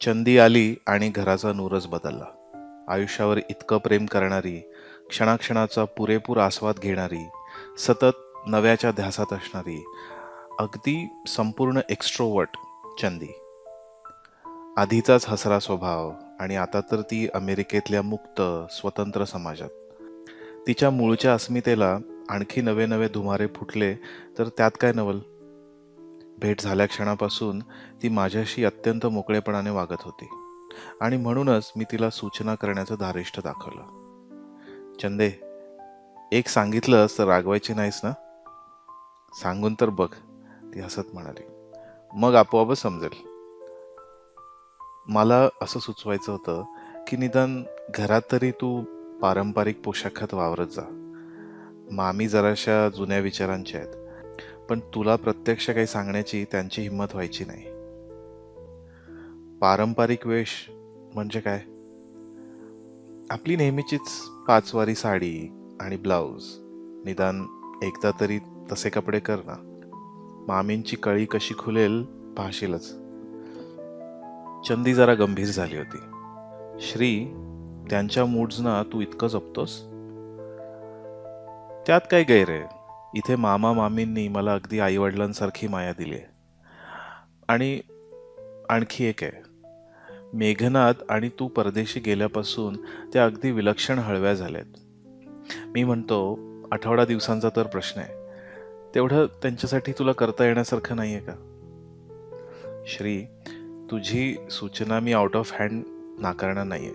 चंदी आली आणि घराचा नूरच बदलला. आयुष्यावर इतकं प्रेम करणारी क्षणाक्षणाचा पुरेपूर आस्वाद घेणारी सतत नव्याच्या ध्यासात असणारी अगदी संपूर्ण एक्स्ट्रोवर्ट चंदी. आधीचाच हसरा स्वभाव आणि आता तर ती अमेरिकेतल्या मुक्त स्वतंत्र समाजात. तिच्या मूळच्या अस्मितेला आणखी नवे नवे धुमारे फुटले तर त्यात काय नवल? भेट झाल्या क्षणापासून ती माझ्याशी अत्यंत मोकळेपणाने वागत होती. आणि म्हणूनच मी तिला सूचना करण्याचं धारिष्ट दाखवलं. चंदे एक सांगितलंस तर रागवायची नाहीस ना? सांगून तर बघ ती हसत म्हणाली. मग आपोआपच समजेल. मला असं सुचवायचं होतं की निदान घरात तरी तू पारंपरिक पोशाखात वावरत जा. मामी जराशा जुन्या विचारांच्या आहेत. पण तुला प्रत्यक्ष काही सांगण्याची त्यांची हिंमत व्हायची नाही. पारंपरिक वेश म्हणजे काय? आपली नेहमीचीच पाचवारी साडी आणि ब्लाऊज. निदान एकदा तरी तसे कपडे कर ना. मामींची कळी कशी खुलेल पाहशीलच. चंदी जरा गंभीर झाली होती. श्री त्यांच्या मूड्सना तू इतकं जपतोस? त्यात काय गैर आहे? इथे मामा मामींनी मला अगदी आईवडिलांसारखी माया दिली आहे. आणि आणखी एक आहे. मेघनाथ आणि तू परदेशी गेल्यापासून त्या अगदी विलक्षण हळव्या झाल्यात. मी म्हणतो आठवडा दिवसांचा तर प्रश्न आहे. तेवढं त्यांच्यासाठी तुला करता येण्यासारखं नाही आहे का? श्री तुझी सूचना मी आउट ऑफ हँड नाकारणार नाही आहे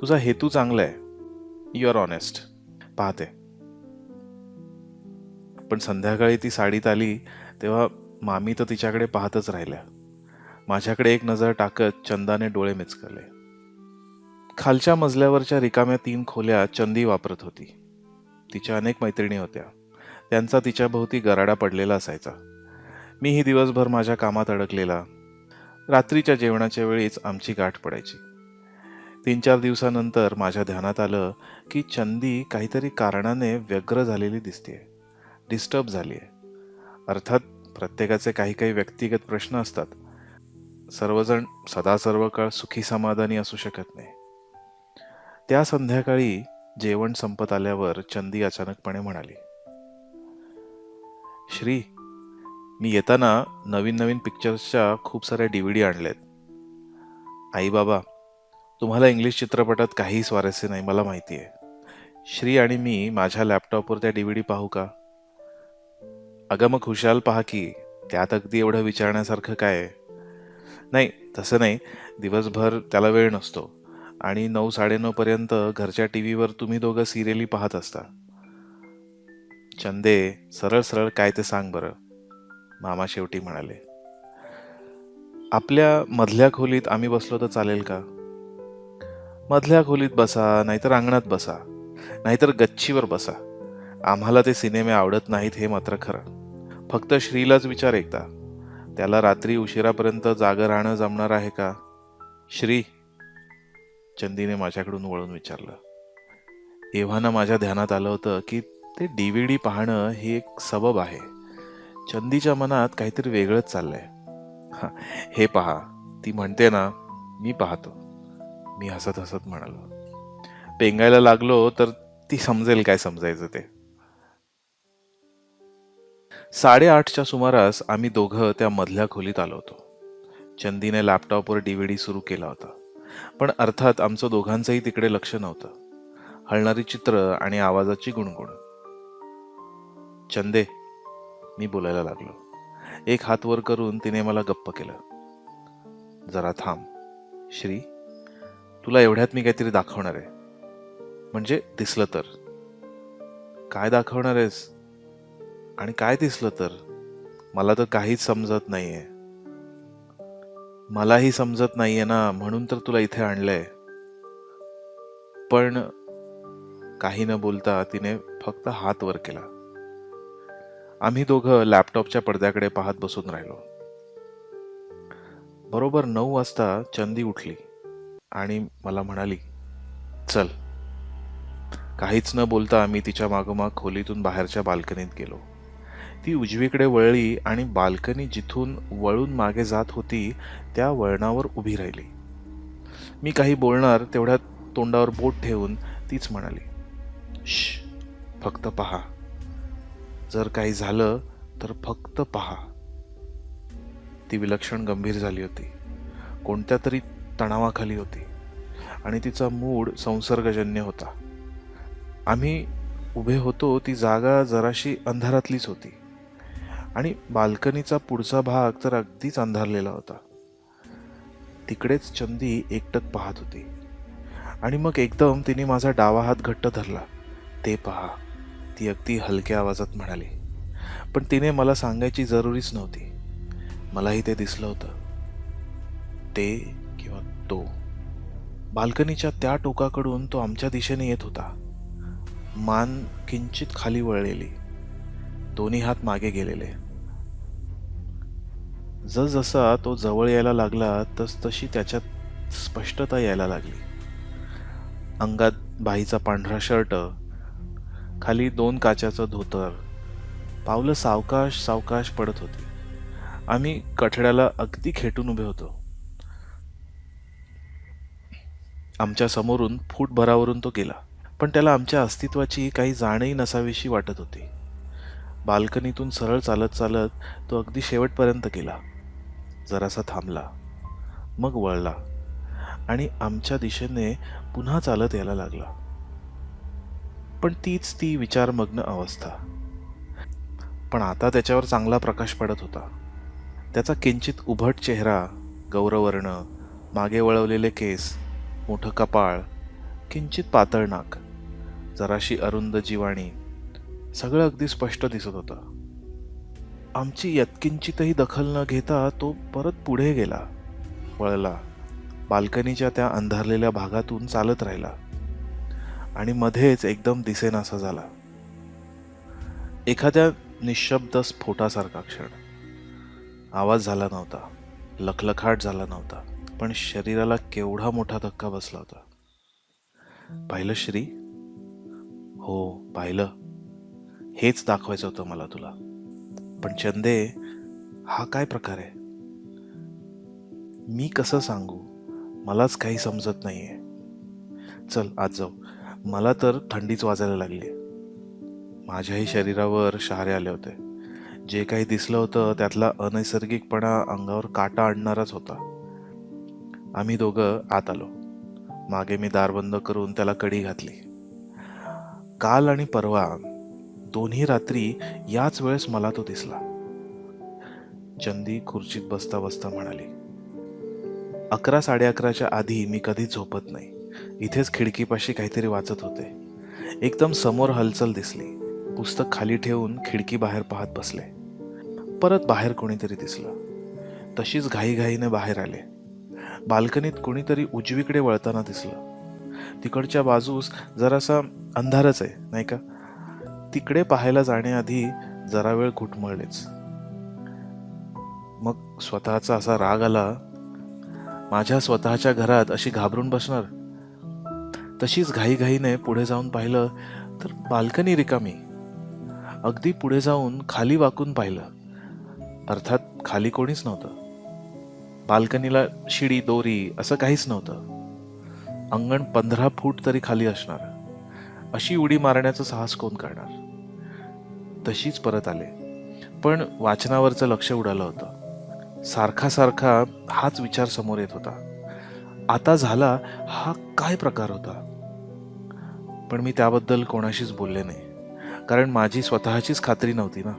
तुझा हेतू चांगला आहे. यू आर ऑनेस्ट पाहते. पण संध्याकाळी ती साडीत आली तेव्हा मामी तर तिच्याकडे पाहतच राहिल्या. माझ्याकडे एक नजर टाकत चंदाने डोळे मिचकले. खालच्या मजल्यावरच्या रिकाम्या तीन खोल्या चंदी वापरत होती. तिच्या अनेक मैत्रिणी होत्या. त्यांचा तिच्याभोवती गराडा पडलेला असायचा. मीही दिवसभर माझ्या कामात अडकलेला. रात्रीच्या जेवणाच्या वेळीच आमची गाठ पडायची. तीन चार दिवसानंतर माझ्या ध्यानात आलं की चंदी काहीतरी कारणाने व्यग्र झालेली दिसते डिस्टर्ब झाली आहे. अर्थात प्रत्येकाचे काही काही व्यक्तिगत प्रश्न असतात. सर्वजण सदा सर्व काळ सुखी समाधानी असू शकत नाही. त्या संध्याकाळी जेवण संपत आल्यावर चंदी अचानकपणे म्हणाली श्री मी येताना नवीन नवीन पिक्चर्सच्या खूप साऱ्या डीव्हीडी आणल्यात आई बाबा तुम्हाला इंग्लिश चित्रपटात काही स्वारस्य नाही मला माहिती आहे. श्री आणि मी माझ्या लॅपटॉपवर त्या डीव्हीडी पाहू का? अगं मग खुशाल पहा की त्यात अगदी एवढं विचारण्यासारखं काय? नाही तसं नाही. दिवसभर त्याला वेळ नसतो. आणि नऊ साडेनऊपर्यंत घरच्या टी व्हीवर तुम्ही दोघं सिरियली पाहत असता. चंदे सरळ सरळ काय ते सांग बरं मामा शेवटी म्हणाले. आपल्या मधल्या खोलीत आम्ही बसलो तर चालेल का? मधल्या खोलीत बसा नाहीतर अंगणात बसा नाहीतर गच्चीवर बसा. आम्हाला ते सिनेमे आवडत नाहीत हे मात्र खरं. फक्त श्रीलाच विचार एकदा. त्याला रात्री उशिरापर्यंत जागं राहणं जमणार आहे का? श्री चंदीने माझ्याकडून वळून विचारलं. एव्हाना माझ्या ध्यानात आलं होतं की ते डी वी डी पाहणं ही एक सबब आहे. चंदीच्या मनात काहीतरी वेगळंच चाललंय. हे पहा. ती म्हणते ना मी पाहतो. मी हसत हसत म्हणालो. पेंगायला लागलो तर ती समजेल काय समजायचं ते. साडेआठच्या सुमारास आम्ही दोघं त्या मधल्या खोलीत आलो होतो. चंदीने लॅपटॉपवर डी व्ही डी सुरू केला होता. पण अर्थात आमचं दोघांचंही तिकडे लक्ष नव्हतं. हलणारी चित्र आणि आवाजाची गुणगुण. चंदे मी बोलायला लागलो. एक हात वर करून तिने मला गप्प केलं. जरा थांब. श्री तुला एवढ्यात मी काहीतरी दाखवणार आहे. म्हणजे दिसलं तर. काय दाखवणार आहेस? आणि काय दिसलं तर? मला तर काहीच समजत नाहीये. मलाही समजत नाहीये ना म्हणून तर तुला इथे आणलंय. पण काही न बोलता तिने फक्त हात वर केला. आम्ही दोघं लॅपटॉपच्या पडद्याकडे पाहत बसून राहिलो. बरोबर नऊ वाजता चंदी उठली आणि मला म्हणाली चल. काहीच न बोलता आम्ही तिच्या मागोमाग खोलीतून बाहेरच्या बाल्कनीत गेलो. ती उजवीकडे वळली आणि बाल्कनी जिथून वळून मागे जात होती त्या वळणावर उभी राहिली. मी काही बोलणार तेवढ्यात तोंडावर बोट ठेवून तीच म्हणाली श फक्त पहा. जर काही झालं तर फक्त पहा. ती विलक्षण गंभीर झाली होती. कोणत्या तरी तणावाखाली होती आणि तिचा मूड संसर्गजन्य होता. आम्ही उभे होतो ती जागा जराशी अंधारातलीच होती. आणि बाल्कनीचा पुढचा भाग तर अगदीच अंधारलेला होता. तिकडेच चंदी एकटक पाहत होती. आणि मग एकदम तिने माझा डावा हात घट्ट धरला. ते पहा ती अगदी हलक्या आवाजात म्हणाली. पण तिने मला सांगायची जरुरीच नव्हती. मलाही ते दिसलं होतं. ते किंवा तो. बाल्कनीच्या त्या टोकाकडून तो आमच्या दिशेने येत होता. मान किंचित खाली वळलेली. दोन्ही हात मागे गेलेले. जसजसा तो जवळ यायला लागला तसतशी त्याच्यात स्पष्टता यायला लागली. अंगात बाईचा पांढरा शर्ट खाली दोन काचाचं धोतर पावलं सावकाश सावकाश पडत होती. आम्ही कठड्याला अगदी खेटून उभे होतो. आमच्या समोरून फूटभरावरून तो गेला पण त्याला आमच्या अस्तित्वाची काही जाणही नसावीशी वाटत होती. बाल्कनीतून सरळ चालत चालत तो अगदी शेवटपर्यंत गेला. जरासा थांबला. मग वळला आणि आमच्या दिशेने पुन्हा चालत यायला लागला. पण तीच ती विचारमग्न अवस्था. पण आता त्याच्यावर चांगला प्रकाश पडत होता. त्याचा किंचित उभट चेहरा गौरवर्ण मागे वळवलेले केस मोठं कपाळ किंचित पातळ नाक जराशी अरुंद जीवाणी सगळं अगदी स्पष्ट दिसत होतं. आमची यत्किंचितही दखल न घेता तो परत पुढे गेला वळला बाल्कनीच्या त्या अंधारलेल्या भागातून चालत राहिला आणि मध्येच एकदम दिसेनासा झाला. एखाद्या निशब्द स्फोटासारखा क्षण. आवाज झाला नव्हता लखलखाट झाला नव्हता पण शरीराला केवढा मोठा धक्का बसला होता. पाहिलं श्री? हो पाहिलं. हेच दाखवायचं होतं मला तुला. पण चंदे हा काय प्रकार आहे? मी कसं सांगू? मलाच काही समजत नाही आहे चल आज जाऊ. मला तर थंडीच वाजायला लागली माझ्याही शरीरावर शहारे आले होते. जे काही दिसलं होतं त्यातला अनैसर्गिकपणा अंगावर काटा आणणाराच होता. आम्ही दोघं आत आलो. मागे मी दार बंद करून त्याला कडी घातली. काल आणि परवा दोन्ही रात्री याच वेळेस मला तो दिसला. चंदी खुर्चीत बसता बसता म्हणाली अकरा साडे अकराच्या आधी मी कधीच झोपत नाही. इथेच खिडकीपाशी काहीतरी वाचत होते. एकदम समोर हलचल दिसली. पुस्तक खाली ठेवून खिडकी बाहेर पाहत बसले. परत बाहेर कोणीतरी दिसलं. तशीच घाईघाईने बाहेर आले. बाल्कनीत कोणीतरी उजवीकडे वळताना दिसलं. तिकडच्या बाजूस जरासा अंधारच आहे नाही का? तिकडे पाहायला जाण्याआधी जरा वेळ घुटमळलेच. मग स्वतःचा असा राग आला माझ्या स्वतःच्या घरात अशी घाबरून बसणार? तशीच घाईघाईने पुढे जाऊन पाहिलं तर बाल्कनी रिकामी. अगदी पुढे जाऊन खाली वाकून पाहिलं. अर्थात खाली कोणीच नव्हतं. बाल्कनीला शिडी दोरी असं काहीच नव्हतं. अंगण पंधरा फूट तरी खाली असणार. अशी उडी मारण्याचं साहस कोण करणार? तशीच परत आले. पण वाचनावरचं लक्ष उडालं होतं. सारखा सारखा हाच विचार समोर येत होता. आता झाला हा काय प्रकार होता? पण मी त्याबद्दल कोणाशीच बोलले नाही. कारण माझी स्वतःचीच खात्री नव्हती ना.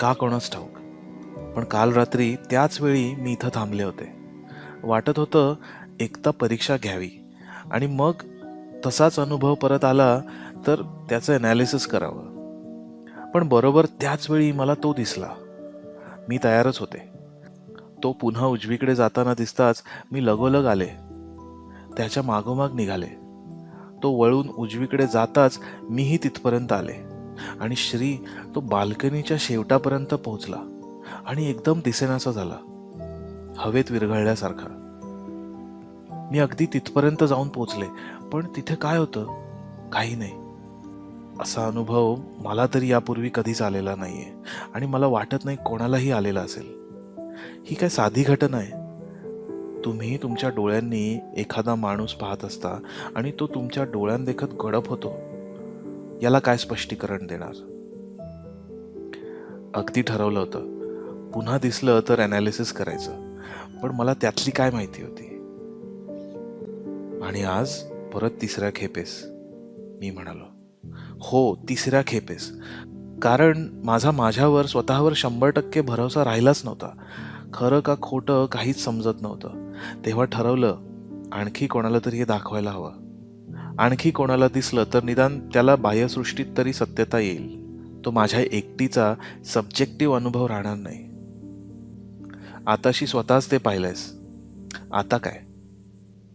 का कोणाच ठाऊक. पण काल रात्री त्याच वेळी मी इथं थांबले होते. वाटत होतं एकदा परीक्षा घ्यावी. आणि मग तसाच अनुभव परत आला तर त्याचं ॲनालिसिस करावं. पण बरोबर त्याच वेळी मला तो दिसला. मी तयारच होते. तो पुन्हा उजवीकडे जाताना दिसताच मी लगोलग आले. त्याच्या मागोमाग निघाले. तो वळून उजवीकडे जाताच मीही तिथपर्यंत आले. आणि श्री तो बाल्कनीच्या शेवटापर्यंत पोहोचला. आणि एकदम दिसेनासा झाला. हवेत विरघळल्यासारखा. मी अगदी तिथपर्यंत जाऊन पोचले पण तिथे काय होतं? काही नाही. असा अनुभव मला तरी यापूर्वी कधीच आलेला नाही आहे आणि मला वाटत नाही कोणालाही आलेला असेल. ही काय साधी घटना आहे? तुम्ही तुमच्या डोळ्यांनी एखादा माणूस पाहत असता आणि तो तुमच्या डोळ्यांदेखत गडप होतो. याला काय स्पष्टीकरण देणार? अगदी ठरवलं होतं. पुन्हा दिसलं तर अनालिसिस करायचं. पण मला त्यातली काय माहिती होती? आणि आज परत तिसऱ्या खेपेस मी म्हणालो. हो तिसऱ्या खेपेस. कारण माझा माझ्यावर स्वतःवर शंभर टक्के भरोसा राहिलाच नव्हता. खरं का खोटं काहीच समजत नव्हतं. तेव्हा ठरवलं आणखी कोणाला तरी हे दाखवायला हवं. आणखी कोणाला दिसलं तर निदान त्याला बाह्यसृष्टीत तरी सत्यता येईल. तो माझ्या एकटीचा सब्जेक्टिव्ह अनुभव राहणार नाही. आताशी स्वतःच ते पाहिलंयस. आता काय?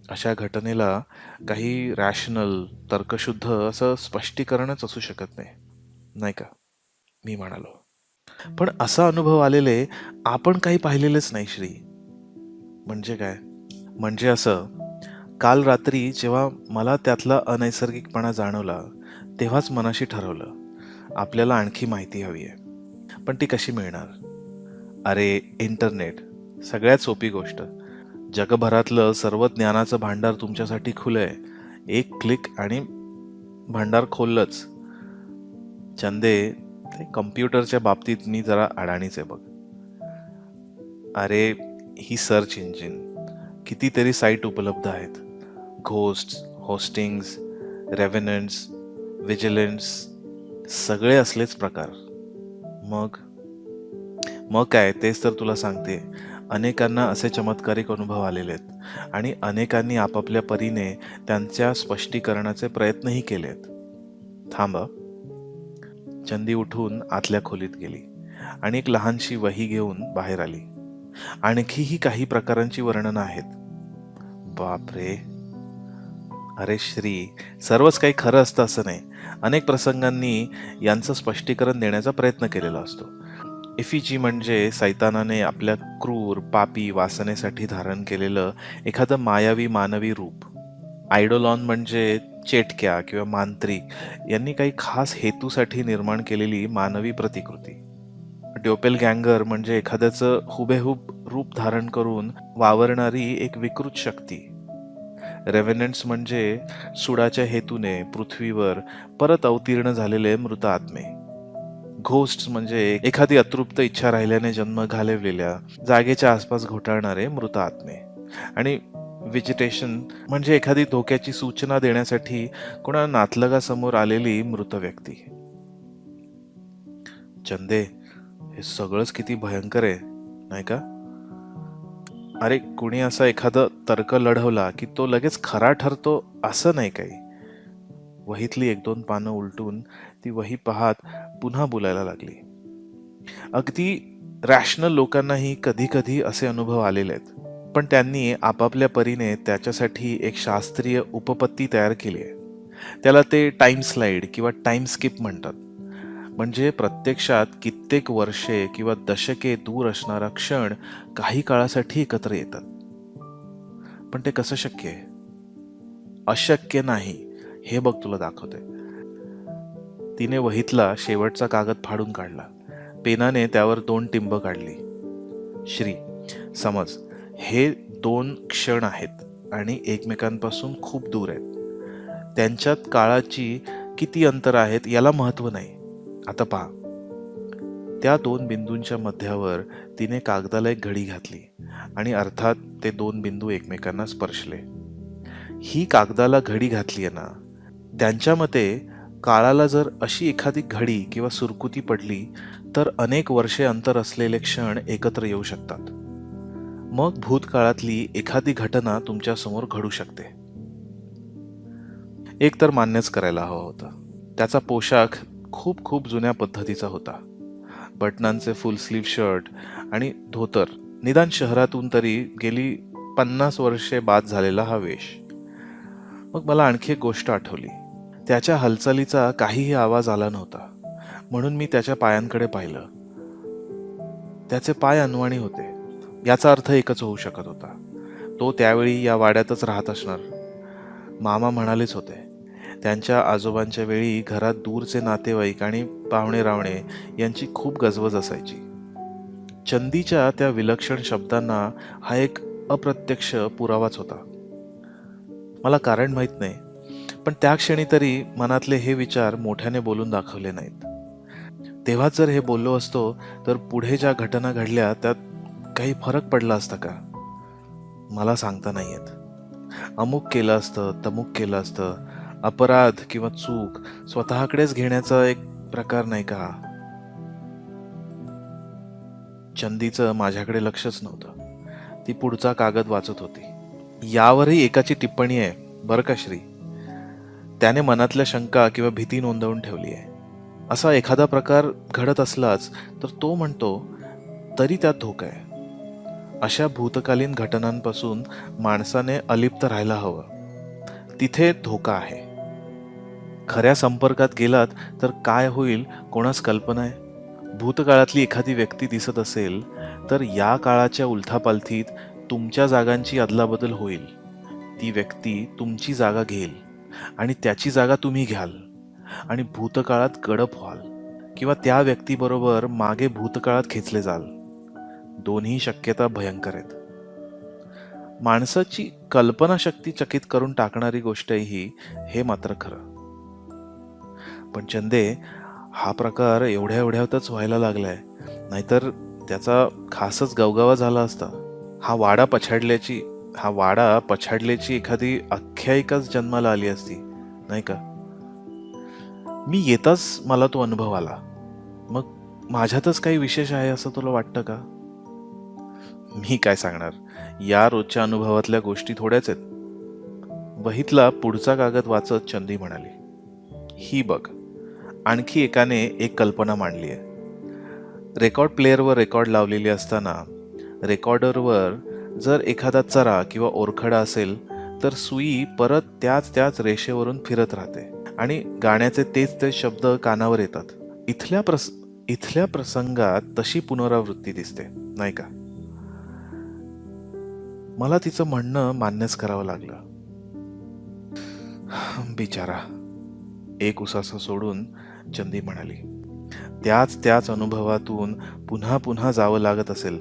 अशा घटनेला काही रॅशनल तर्कशुद्ध असं स्पष्टीकरणच असू शकत नाही. नाही का? मी म्हणालो. पण असा अनुभव आलेले आपण काही पाहिलेलेच नाही श्री. म्हणजे काय? म्हणजे असं काल रात्री जेव्हा मला त्यातला अनैसर्गिकपणा जाणवला तेव्हाच मनाशी ठरवलं आपल्याला आणखी माहिती हवी आहे. पण ती कशी मिळणार? अरे इंटरनेट सगळ्यात सोपी गोष्ट. जगभरातलं सर्व ज्ञानाचं भांडार तुमच्यासाठी खुलं आहे. एक क्लिक आणि भांडार खोललंच. चंदे ते कम्प्युटरच्या बाबतीत मी जरा अडाणीच आहे बघ. अरे ही सर्च इंजिन कितीतरी साईट उपलब्ध आहेत. घोस्ट होस्टिंग्स रेव्हनंट्स विजिलन्स सगळे असलेच प्रकार. मग? मग काय? तेच तर तुला सांगते. अनेकांना असे चमत्कारिक अनुभव आलेले आहेत. आणि अनेकांनी आपापल्या परीने त्यांच्या स्पष्टीकरणाचे प्रयत्नही केलेत थांब चंदी उठून आतल्या खोलीत गेली आणि एक लहानशी वही घेऊन बाहेर आली. आणखीही काही प्रकारांची वर्णनं आहेत. बापरे! अरे श्री सर्वच काही खरं असतं असं नाही. अनेक प्रसंगांनी यांचं स्पष्टीकरण देण्याचा प्रयत्न केलेला असतो. एफिजी म्हणजे सैतानाने आपल्या क्रूर पापी वासनेसाठी धारण केलेलं एखादं मायावी मानवी रूप. आयडोलॉन म्हणजे चेटक्या किंवा मांत्रिक यांनी काही खास हेतूसाठी निर्माण केलेली मानवी प्रतिकृती. ड्योपेल गँगर म्हणजे एखाद्याचं हुबेहूब रूप धारण करून वावरणारी एक विकृत शक्ती. रेव्हेनंट्स म्हणजे सुडाच्या हेतूने पृथ्वीवर परत अवतीर्ण झालेले मृत आत्मे. घोस्ट म्हणजे एखादी अतृप्त इच्छा राहिल्याने जन्म घालवलेल्या जागेच्या आसपास घोटाळणारे मृत आत्मे. आणि व्हेजिटेशन म्हणजे एखादी धोक्याची सूचना देण्यासाठी कोणा नातलगासमोर आलेली मृत व्यक्ती. चंदे हे सगळंच किती भयंकर आहे नाही का? अरे कुणी असा एखादा तर्क लढवला की तो लगेच खरा ठरतो असं नाही काही. वहीतली एक दोन पानं उलटून ती वही पाहत पुन्हा बोलायला लागली. अगदी रॅशनल लोकांनाही कधी कधी असे अनुभव आलेले आहेत. पण त्यांनी आपापल्या परीने त्याच्यासाठी एक शास्त्रीय उपपत्ती तयार केली आहे. त्याला ते टाईम स्लाईड किंवा टाईम स्किप म्हणतात. म्हणजे प्रत्यक्षात कित्येक वर्षे किंवा दशके दूर असणारा क्षण काही काळासाठी एकत्र येतात. पण ते कसं शक्य आहे? अशक्य नाही हे बघ तुला दाखवते. तिने वहीतला शेवटचा कागद फाडून काढला. पेनाने त्यावर दोन टिंब काढली. श्री समज हे दोन क्षण आहेत आणि एकमेकांपासून खूप दूर आहेत. त्यांच्यात काळाची किती अंतर आहेत याला महत्त्व नाही. आता पहा. त्या दोन बिंदूंच्या मध्यावर तिने कागदाला एक घडी घातली आणि अर्थात ते दोन बिंदू एकमेकांना स्पर्शले. ही कागदाला घडी घातली आहे ना. त्यांच्या मते काळाला जर अशी एखादी घडी किंवा सुरकुती पडली तर अनेक वर्षे अंतर असलेले क्षण एकत्र येऊ शकतात. मग भूतकाळातली एखादी घटना तुमच्यासमोर घडू शकते. एक तर मान्यच करायला हवा होता. त्याचा पोशाख खूप खूप जुन्या पद्धतीचा होता. बटनांचे फुल स्लीव शर्ट आणि धोतर. निदान शहरातून तरी गेली पन्नास वर्षे बाद झालेला हा वेश. मग मला आणखी एक गोष्ट आठवली. त्याच्या हालचालीचा काहीही आवाज आला नव्हता. म्हणून मी त्याच्या पायांकडे पाहिलं. त्याचे पाय अनवाणी होते. याचा अर्थ एकच होऊ शकत होता. तो त्यावेळी या वाड्यातच राहत असणार. मामा म्हणालेच होते. त्यांच्या आजोबांच्या वेळी घरात दूरचे नातेवाईक आणि पाहुणे रावणे यांची खूप गजबज असायची. चंदीच्या त्या विलक्षण शब्दांना हा एक अप्रत्यक्ष पुरावाच होता. मला कारण माहीत नाही. पण त्या क्षणी तरी मनातले हे विचार मोठ्याने बोलून दाखवले नाहीत. तेव्हा जर हे बोललो असतो तर पुढे ज्या घटना घडल्या त्यात काही फरक पडला असता का? मला सांगता नाही येत अमुक केलं असतं तमुक केलं असतं. अपराध किंवा चूक स्वतःकडेच घेण्याचा एक प्रकार नाही का? चंदीचं माझ्याकडे लक्षच नव्हतं. ती पुढचा कागद वाचत होती. यावरही एकाची टिप्पणी आहे बरं का श्री? त्याने मनातल्या शंका किंवा भीती नोंदवून ठेवली आहे. असा एखादा प्रकार घडत असलाच तर तो म्हणतो तरी त्यात धोका आहे. अशा भूतकालीन घटनांपासून माणसाने अलिप्त राहायला हवं. तिथे धोका आहे. खऱ्या संपर्कात गेलात तर काय होईल कोणास कल्पना आहे? भूतकाळातली एखादी व्यक्ती दिसत असेल तर या काळाच्या उलथापालथीत तुमच्या जागांची अदलाबदल होईल. ती व्यक्ती तुमची जागा घेईल. आणि त्याची जागा तुम्ही घ्याल. आणि भूतकाळात कडप व्हाल किंवा त्या व्यक्तीबरोबर मागे भूतकाळात खेचले जाल. दोन्ही शक्यता भयंकर आहेत. माणसाची कल्पनाशक्ती चकित करून टाकणारी गोष्ट ही हे मात्र खरं. पण चंदे हा प्रकार एवढ्या एवढ्यातच व्हायला लागलाय. नाहीतर त्याचा खासच गवगावा झाला असता. हा वाडा पछाडल्याची हा वाडा पछाडल्याची एखादी आख्यायिकाच जन्माला आली असती नाही का? मी येताच मला तो अनुभव आला. मग माझ्यातच काही विशेष आहे असं तुला वाटतं का? मी काय सांगणार? या रोजच्या अनुभवातल्या गोष्टी थोड्याच आहेत. वहीतला पुढचा कागद वाचत चंदी म्हणाली ही बघ आणखी एकाने एक कल्पना मांडली आहे रेकॉर्ड प्लेअरवर रेकॉर्ड लावलेली असताना रेकॉर्डरवर जर एखादा चरा किंवा ओरखडा असेल तर सुई परत त्याच त्याच रेषेवरून फिरत राहते. आणि गाण्याचे तेच तेच शब्द कानावर येतात. इथल्या प्रस इथल्या प्रसंगात तशी पुनरावृत्ती दिसते नाही का? मला तिचं म्हणणं मान्यच करावं लागलं. बिचारा एक उसासा सोडून चंदी म्हणाली त्याच त्याच अनुभवातून पुन्हा पुन्हा जावं लागत असेल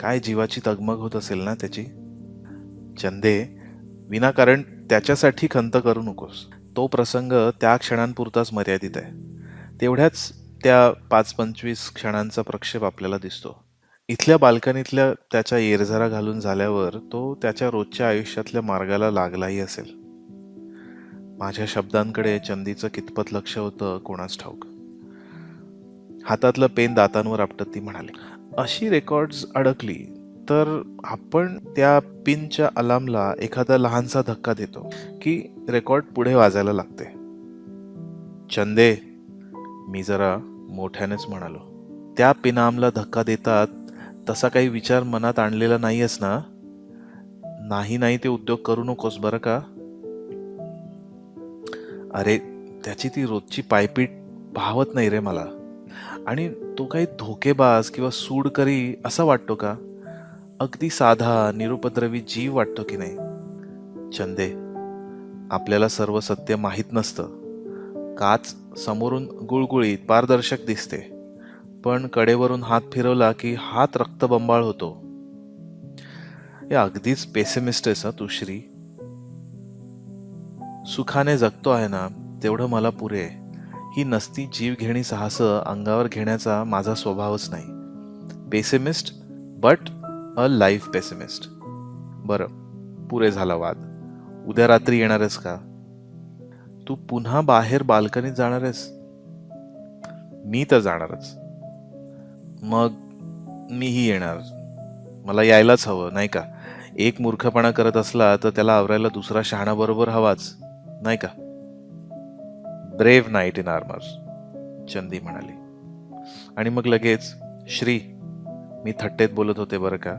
काय जीवाची तगमग होत असेल ना त्याची? चंदे विनाकारण त्याच्यासाठी खंत करू नकोस. तो प्रसंग त्या क्षणांपुरताच मर्यादित आहे. तेवढ्याच त्या पाच पंचवीस क्षणांचा प्रक्षेप आपल्याला दिसतो. इथल्या बाल्कनीतल्या त्याच्या येरझारा घालून झाल्यावर तो त्याच्या रोजच्या आयुष्यातल्या मार्गाला लागलाही असेल. माझ्या शब्दांकडे चंदीचं कितपत लक्ष होतं कोणाच ठाऊक? हातातलं पेन दातांवर आपटत ती म्हणाली अशी रेकॉर्ड्स अडकली तर आपण त्या पिनच्या अलार्मला एखादा लहानसा धक्का देतो की रेकॉर्ड पुढे वाजायला लागते. चंदे मी जरा मोठ्यानेच म्हणालो. त्या पिनामला धक्का देतात तसा काही विचार मनात आणलेला नाहीयेस ना? नाही नाही ते उद्योग करू नकोस बरं का? अरे त्याची ती रोजची पायपीट भावत नाही रे मला. आणि तो काही धोकेबाज किंवा सूडकरी असा वाटतो का? अगदी साधा निरुपद्रवी जीव वाटतो की नाही? चंदे आपल्याला सर्व सत्य माहीत नसतं. काच समोरून गुळगुळीत पारदर्शक दिसते. पण कडेवरून हात फिरवला की हात रक्तबंबाळ होतो. हे अगदीच पेसिमिस्ट आहेस हं तू श्री सुखाने जगतो आहे ना तेवढं मला पुरे. आहे. ही नसती जीव घेणी साहस अंगावर घेण्याचा माझा स्वभावच नाही. Pessimist but a life pessimist बरं पुरे झाला वाद. उद्या रात्री येणार आहेस का? तू पुन्हा बाहेर बाल्कनीत जाणार आहेस मी तर जाणारच. मग मीही येणार. मला यायलाच हवं नाही का? एक मूर्खपणा करत असला तर त्याला आवरायला दुसरा शहाणाबरोबर हवाच नाही का? ब्रेव नाईट इन आर्मर चंदी म्हणाली. आणि मग लगेच श्री मी थट्टेत बोलत होते बरं का?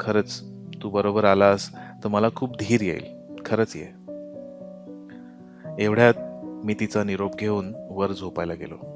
खरंच तू बरोबर आलास तर मला खूप धीर येईल. खरंच ये. एवढ्यात मी तिचा निरोप घेऊन वर झोपायला गेलो.